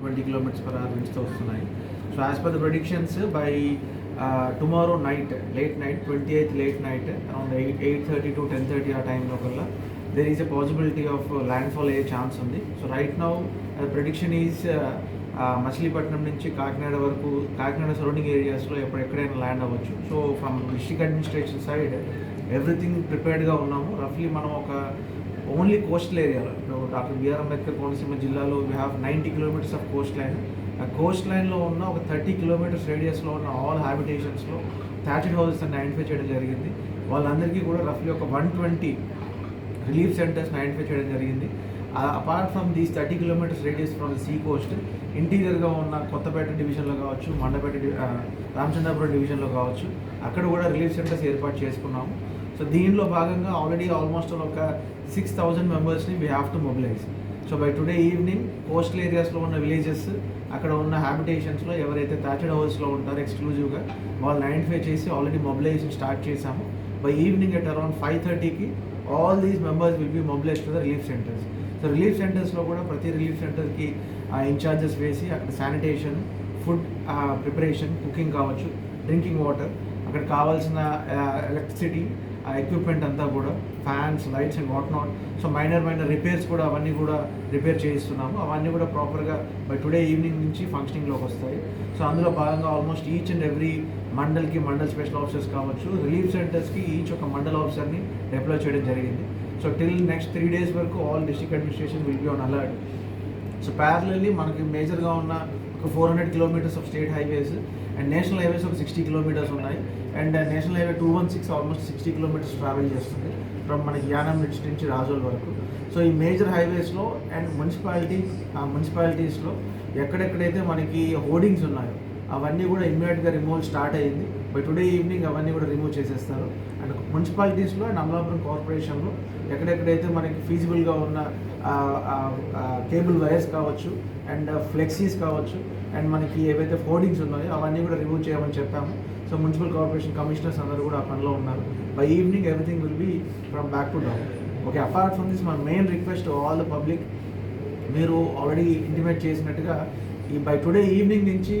Twenty kilometres per hour విండ్స్తో వస్తున్నాయి. So as per the predictions by tomorrow night late night twenty eighth late night around eight eight thirty to ten thirty ఆ టైంలో కల్లా there is a possibility of land fall అయ్యే chance ఉంది. So right now prediction is Machilipatnam నుంచి కాకినాడ వరకు Kakinada surrounding ఏరియాస్లో ఎప్పుడు ఎక్కడైనా ల్యాండ్ అవ్వచ్చు. So from district administration side everything ప్రిపేర్డ్గా ఉన్నాము. రఫ్లీ మనం ఒక ఓన్లీ కోస్టల్ ఏరియాలో ఇప్పుడు డాక్టర్ బిఆర్ అంబేద్కర్ కోనసీమ జిల్లాలో we have ninety kilometres of coast line ఆ కోస్ట్ లైన్లో ఉన్న ఒక థర్టీ కిలోమీటర్స్ రేడియస్లో ఉన్న ఆల్ హ్యాబిటేషన్స్లో థ్యాచెడ్ హౌసెస్ అని ఐడెంటిఫై చేయడం జరిగింది. వాళ్ళందరికీ కూడా రఫ్లీ ఒక వన్ ట్వంటీ రిలీఫ్ సెంటర్స్ని ఐడెంటిఫై చేయడం జరిగింది. Apart from these thirty kilometres radius from the sea coast ఇంటీరియర్గా ఉన్న కొత్తపేట డివిజన్లో కావచ్చు మండపేట రామచంద్రపురం డివిజన్లో కావచ్చు అక్కడ కూడా రిలీఫ్ సెంటర్స్ ఏర్పాటు చేసుకున్నాము. సో దీనిలో భాగంగా ఆల్రెడీ ఆల్మోస్ట్ ఒక సిక్స్ థౌజండ్ మెంబర్స్ని we have to mobilise so by today evening coastal ఏరియాస్లో ఉన్న విలేజెస్ అక్కడ ఉన్న హ్యాబిటేషన్స్లో ఎవరైతే థర్టెడ్ హౌస్లో ఉంటారో ఎక్స్క్లూజివ్గా వాళ్ళని ఐడెంటిఫై చేసి ఆల్రెడీ మొబిలైజేషన్ స్టార్ట్ చేశాము. By evening at around five థర్టీకి all these members will be mobilise to the relief centres so relief సెంటర్స్లో కూడా ప్రతి రిలీఫ్ సెంటర్కి ఇన్ఛార్జెస్ వేసి అక్కడ శానిటేషన్ ఫుడ్ ప్రిపరేషన్ కుకింగ్ కావచ్చు డ్రింకింగ్ వాటర్ అక్కడ కావాల్సిన ఎలక్ట్రిసిటీ ఆ ఎక్విప్మెంట్ అంతా కూడా fans lights and what not so minor minor repairs కూడా అవన్నీ కూడా రిపేర్ చేయిస్తున్నాము. అవన్నీ కూడా ప్రాపర్గా బై టుడే ఈవినింగ్ నుంచి ఫంక్షనింగ్లోకి వస్తాయి. సో అందులో భాగంగా ఆల్మోస్ట్ ఈచ్ అండ్ ఎవ్రీ మండల్కి మండల్ స్పెషల్ ఆఫీసర్స్ కావచ్చు రిలీఫ్ సెంటర్స్కి ఈచ్ ఒక మండల్ ఆఫీసర్ని డిప్లాయ్ చేయడం జరిగింది. So till next three days వరకు all district administration will be on alert so parallelly మనకి మేజర్గా ఉన్న ఒక four hundred kilometres of state highways and national highways ఒక సిక్స్టీ కిలోమీటర్స్ ఉన్నాయి. And national highway two one six almost sixty kilometres travel చేస్తుంది from మన యానం నుంచి నుంచి రాజోల్ వరకు. సో ఈ మేజర్ హైవేస్లో అండ్ మున్సిపాలిటీ మున్సిపాలిటీస్లో ఎక్కడెక్కడైతే మనకి హోర్డింగ్స్ ఉన్నాయో అవన్నీ కూడా ఇమ్మీడియట్గా రిమూవల్ స్టార్ట్ అయ్యింది బట్ టుడే ఈవినింగ్ అవన్నీ కూడా రిమూవ్ చేసేస్తారు. అండ్ మున్సిపాలిటీస్లో అండ్ అమలాపురం కార్పొరేషన్లో ఎక్కడెక్కడైతే మనకి ఫీజిబుల్గా ఉన్న కేబుల్ వైర్స్ కావచ్చు అండ్ ఫ్లెక్సీస్ కావచ్చు అండ్ మనకి ఏవైతే హోర్డింగ్స్ ఉన్నాయో అవన్నీ కూడా రిమూవ్ చేయమని చెప్పాము. సో మున్సిపల్ కార్పొరేషన్ కమిషనర్స్ అందరూ కూడా ఆ పనిలో ఉన్నారు. By evening everything will be from back to down okay apart from this మన main request all the public మీరు ఆల్రెడీ ఇంటిమేట్ చేసినట్టుగా ఈ బై టుడే ఈవినింగ్ నుంచి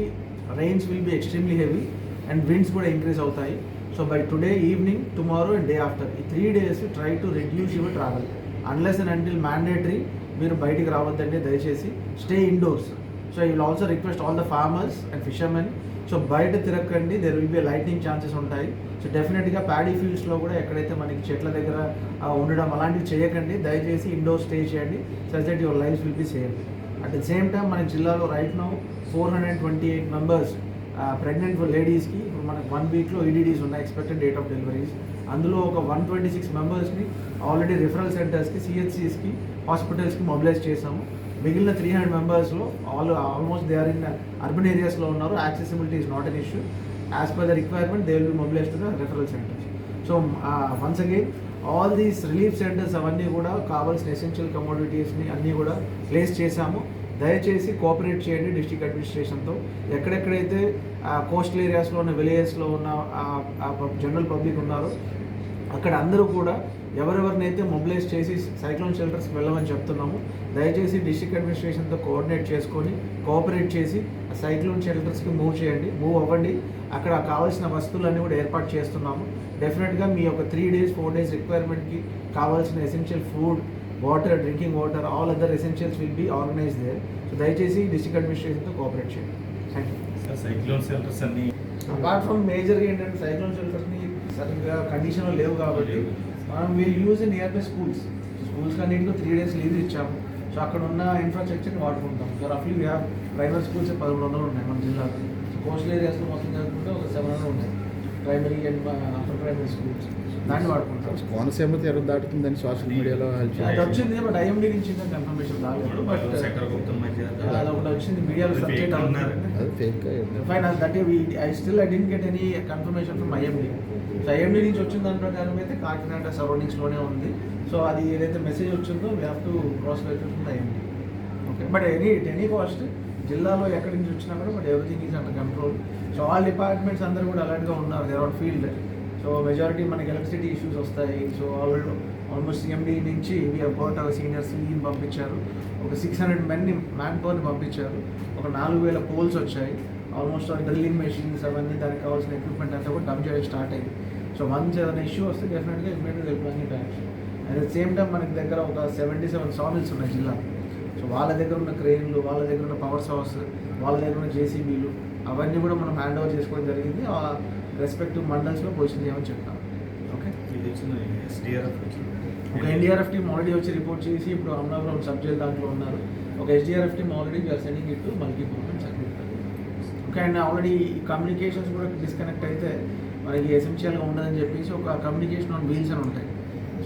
rains will be extremely heavy and winds కూడా ఇంక్రీజ్ అవుతాయి. So by today evening tomorrow and day after ఈ three days try to reduce your travel unless and until mandatory మీరు బయటికి రావద్దండి దయచేసి. స్టే ఇండోర్స్ సో ఈ will also request all the farmers and fishermen so బయట తిరగకండి. There will be lighting chances ఉంటాయి. So డెఫినెట్గా paddy ఫీల్డ్స్లో కూడా ఎక్కడైతే మనకి చెట్ల దగ్గర ఉండడం అలాంటివి చేయకండి. దయచేసి ఇండోర్ స్టే చేయండి. Such that your life will be safe at the same time మన జిల్లాలో right now four hundred twenty eight members pregnant లేడీస్కి ఇప్పుడు మనకు వన్ వీక్లో ఈడీడీస్ ఉన్నాయి ఎక్స్పెక్టెడ్ డేట్ ఆఫ్ డెలివరీస్ అందులో ఒక వన్ ట్వంటీ సిక్స్ మెంబర్స్ని ఆల్రెడీ రిఫరల్ సెంటర్స్కి సిహెచ్సిస్కి హాస్పిటల్స్కి మొబిలైజ్ చేసాము మిగిలిన త్రీ హండ్రెడ్ మెంబర్స్లో all almost they are in urban ఏరియాస్లో ఉన్నారు. Accessibility is not an issue as per the requirement they will be mobilise to the referral centres so once again all these relief centres అవన్నీ కూడా కావాల్సిన essential కమోడిటీస్ని అన్నీ కూడా place చేశాము. దయచేసి cooperate చేయండి డిస్ట్రిక్ట్ అడ్మినిస్ట్రేషన్తో ఎక్కడెక్కడైతే కోస్టల్ ఏరియాస్లో ఉన్న విలేజెస్లో ఉన్న జనరల్ పబ్లిక్ ఉన్నారో అక్కడ అందరూ కూడా ఎవరెవరినైతే మొబిలైజ్ చేసి సైక్లోన్ షెల్టర్స్కి వెళ్ళమని చెప్తున్నాము దయచేసి డిస్ట్రిక్ట్ అడ్మినిస్ట్రేషన్తో కోఆర్డినేట్ చేసుకొని కోఆపరేట్ చేసి ఆ సైక్లోన్ షెల్టర్స్కి మూవ్ చేయండి మూవ్ అవ్వండి. అక్కడ కావాల్సిన వస్తువులన్నీ కూడా ఏర్పాటు చేస్తున్నాము. డెఫినెట్గా మీ యొక్క త్రీ డేస్ ఫోర్ డేస్ రిక్వైర్మెంట్కి కావాల్సిన essential food water drinking water all other essentials will be organise there so దయచేసి డిస్ట్రిక్ట్ అడ్మినిస్ట్రేషన్తో కోఆపరేట్ చేయండి. థ్యాంక్ యూ సైక్లోన్ సెంటర్స్ అన్ని అపార్ట్ ఫ్రమ్ మేజర్గా ఏంటంటే సైక్లోన్ షెల్టర్స్ని సరిగ్గా కండిషన్లో లేవు కాబట్టి మనం we'll use in nearby schools schools అన్నింటిలో త్రీ డేస్ లీవ్ ఇచ్చాము. సో అక్కడ ఉన్న ఇన్ఫ్రాస్ట్రక్చర్ని వాడుకుంటాం. సో రఫ్లీ వీ హ్యావ్ ప్రైవేట్ స్కూల్స్ పదమూడు వందలు ఉన్నాయి మన జిల్లాలో. సో కోస్టల్ ఏరియాస్లో మొత్తం జరుగుతుంటే ఒక సెవెన్ హండ్రెడ్ ఉన్నాయి. Primary and upper primary schools దాన్ని వాడుకుంటాం కోనసీమ తీరం దాటుతుందని సోషల్ మీడియాలో అది వచ్చింది బట్ ఐఎండి నుంచి ఇంకా కన్ఫర్మేషన్ రాలేదు. బట్ అది ఒకటి వచ్చింది. మీడియాలో సబ్జెక్ట్ ఉన్నారు. అది fake fine that I still I didn't get any confirmation from IMD so IMD నుంచి వచ్చిన దాని ప్రకారం అయితే కాకినాడ సరౌండింగ్స్లోనే ఉంది. సో అది ఏదైతే మెసేజ్ వచ్చిందో we have to cross from IMD okay but any it any cost జిల్లాలో ఎక్కడి నుంచి వచ్చినా కూడా but everything is under control so all departments అందరూ కూడా అలర్ట్గా ఉన్నారు. There on field so majority మనకి ఎలక్ట్రిసిటీ ఇష్యూస్ వస్తాయి. సో ఆల్రెడీ ఆల్మోస్ట్ సిఎండి నుంచి వీఆర్ గోట్ సీనియర్ సిఈని పంపించారు. ఒక సిక్స్ హండ్రెడ్ మెన్ని మ్యాన్ పవర్ని పంపించారు. ఒక నాలుగు వేల పోల్స్ వచ్చాయి. ఆల్మోస్ట్ డ్రిల్లింగ్ మెషిన్స్ అవన్నీ దానికి కావాల్సిన ఎక్విప్మెంట్ అంతా కూడా డమ్ చేయడం స్టార్ట్ అయింది. సో వన్స్ ఏదైనా ఇష్యూ వస్తే డెఫినెట్గా ఇమీడియట్గా planning times at the same time మనకి దగ్గర ఒక సెవెంటీ సెవెన్ సామిల్స్ ఉన్నాయి జిల్లా సో వాళ్ళ దగ్గర ఉన్న క్రెయిన్లు వాళ్ళ దగ్గర ఉన్న పవర్ సోర్స్ వాళ్ళ దగ్గర ఉన్న జేసీబీలు అవన్నీ కూడా మనం హ్యాండ్ ఓవర్ చేసుకోవడం జరిగింది. ఆ రెస్పెక్టివ్ మండల్స్లో పొజిషన్ చేయమని చెప్తాం. ఓకే? ఒక ఎన్డీఆర్ఎఫ్ టీమ్ ఆల్రెడీ వచ్చి రిపోర్ట్ చేసి ఇప్పుడు అమలాపురం సబ్ జైల్ దాంట్లో ఉన్నారు. ఒక SDRF team already we're sending it multipurpose circuit okay? And already communications కూడా డిస్కనెక్ట్ అయితే మనకి ఎసెన్షియల్గా ఉండదని చెప్పేసి ఒక కమ్యూనికేషన్ ఆన్ వీల్స్ అని ఉంటాయి.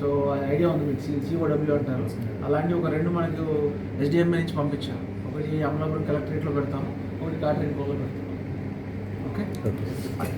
సో ఐడియా ఉంది మీకు. సిఓడబ్ల్యూ అంటారు. అలాంటి ఒక రెండు మనకు ఎస్డిఎంఏ నుంచి పంపించారు. ఒకటి అమలాపురం కలెక్టరేట్లో పెడతాము. ఒకటి కాట్రేట్ పెడతాము. Okay okay